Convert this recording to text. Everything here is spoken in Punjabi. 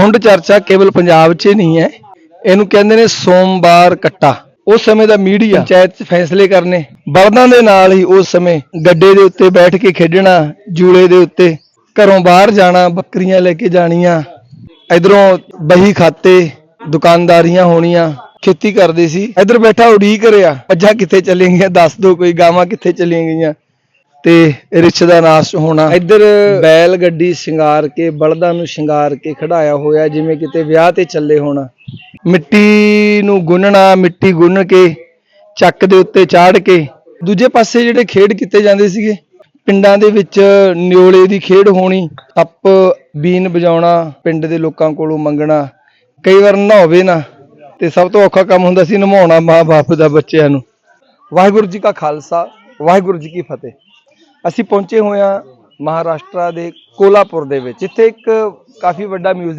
ਖੁੰਡ ਚਰਚਾ ਕੇਵਲ ਪੰਜਾਬ 'ਚ ਨਹੀਂ ਹੈ। ਇਹਨੂੰ ਕਹਿੰਦੇ ਨੇ ਸੋਮਵਾਰ ਕੱਟਾ। ਉਸ ਸਮੇਂ ਦਾ ਮੀਡੀਆ ਪੰਚਾਇਤ 'ਚ ਫੈਸਲੇ ਕਰਨੇ। ਬਲਦਾਂ ਦੇ ਨਾਲ ਹੀ ਉਸ ਸਮੇਂ ਗੱਡੇ ਦੇ ਉੱਤੇ ਬੈਠ ਕੇ ਖੇਡਣਾ, ਜੂਲੇ ਦੇ ਉੱਤੇ ਘਰੋਂ ਬਾਹਰ ਜਾਣਾ, ਬੱਕਰੀਆਂ ਲੈ ਕੇ ਜਾਣੀਆਂ। ਇਧਰੋਂ ਬਹੀ ਖਾਤੇ ਦੁਕਾਨਦਾਰੀਆਂ ਹੋਣੀਆਂ। ਖੇਤੀ ਕਰਦੇ ਸੀ। ਇਧਰ ਬੈਠਾ ਉਡੀਕ ਰਿਹਾ ਮੱਝਾਂ ਕਿੱਥੇ ਚਲੇ ਗਈਆਂ, ਦੱਸ ਦੋ ਕੋਈ ਗਾਵਾਂ ਕਿੱਥੇ ਚਲੀਆਂ ਗਈਆਂ। ਤੇ ਰਿਛ ਦਾ ਨਾਸ਼ ਹੋਣਾ। ਇੱਧਰ ਬੈਲ ਗੱਡੀ ਸ਼ਿੰਗਾਰ ਕੇ ਬਲਦਾਂ ਨੂੰ ਸ਼ਿੰਗਾਰ ਕੇ ਖੜਾਇਆ ਹੋਇਆ ਜਿਵੇਂ ਕਿਤੇ ਵਿਆਹ ਤੇ ਚੱਲੇ ਹੋਣਾ। ਮਿੱਟੀ ਨੂੰ ਗੁੰਨਣਾ ਮਿੱਟੀ ਗੁੰਨ ਕੇ ਚੱਕ ਦੇ ਉੱਤੇ ਚਾੜ ਕੇ। ਦੂਜੇ ਪਾਸੇ ਜਿਹੜੇ ਖੇਡ ਕੀਤੇ ਜਾਂਦੇ ਸੀਗੇ ਪਿੰਡਾਂ ਦੇ ਵਿੱਚ ਨਿਓਲੇ ਦੀ ਖੇਡ ਹੋਣੀ ਅੱਪ ਬੀਨ ਵਜਾਉਣਾ ਪਿੰਡ ਦੇ ਲੋਕਾਂ ਕੋਲੋਂ ਮੰਗਣਾ ਕਈ ਵਾਰ ਨਹਾਵੇ ਨਾ ਤੇ ਸਭ ਤੋਂ ਔਖਾ ਕੰਮ ਹੁੰਦਾ ਸੀ ਨਮਾਉਣਾ ਮਾਂ-ਬਾਪ ਦਾ ਬੱਚਿਆਂ ਨੂੰ। ਵਾਹਿਗੁਰੂ ਜੀ ਕਾ ਖਾਲਸਾ ਵਾਹਿਗੁਰੂ ਜੀ ਕੀ ਫਤਿਹ। ਅਸੀਂ ਪਹੁੰਚੇ ਹੋਏ ਹਾਂ ਮਹਾਰਾਸ਼ਟਰ ਦੇ ਕੋਲਾਪੁਰ ਦੇ ਵਿੱਚ ਇੱਥੇ ਇੱਕ ਕਾਫੀ ਵੱਡਾ ਮਿਊਜ਼ੀਅਮ